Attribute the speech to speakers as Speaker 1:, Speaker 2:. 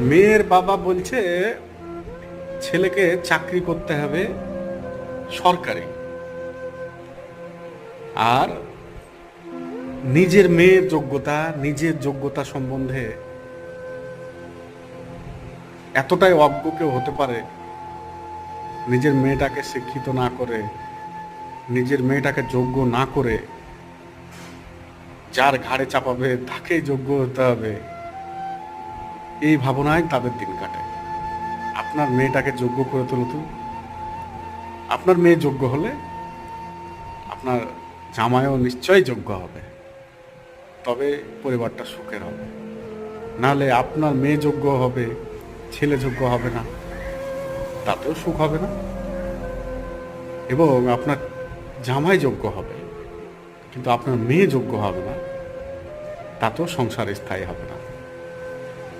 Speaker 1: মেয়ের বাবা বলছে, ছেলেকে চাকরি করতে হবে সরকারি। আর নিজের মেয়ের যোগ্যতা, নিজের যোগ্যতা সম্বন্ধে এতটাই অজ্ঞ কেউ হতে পারে, নিজের মেয়েটাকে শিক্ষিত না করে, নিজের মেয়েটাকে যোগ্য না করে, যার ঘাড়ে চাপাবে তাকেই যোগ্য হতে হবে। এই ভাবনায় তাদের দিন কাটে। আপনার মেয়েটাকে যোগ্য করে তুলতো আপনার মেয়ে যোগ্য হলে আপনার জামাইও নিশ্চয়ই যোগ্য হবে। তবে পরিবারটা সুখের হবে। নাহলে আপনার মেয়ে যোগ্য হবে, ছেলে যোগ্য হবে না। তাতেও সুখ হবে না। এবং আপনার জামাই যোগ্য হবে, কিন্তু আপনার মেয়ে যোগ্য হবে না। তাতেও সংসার স্থায়ী হবে না।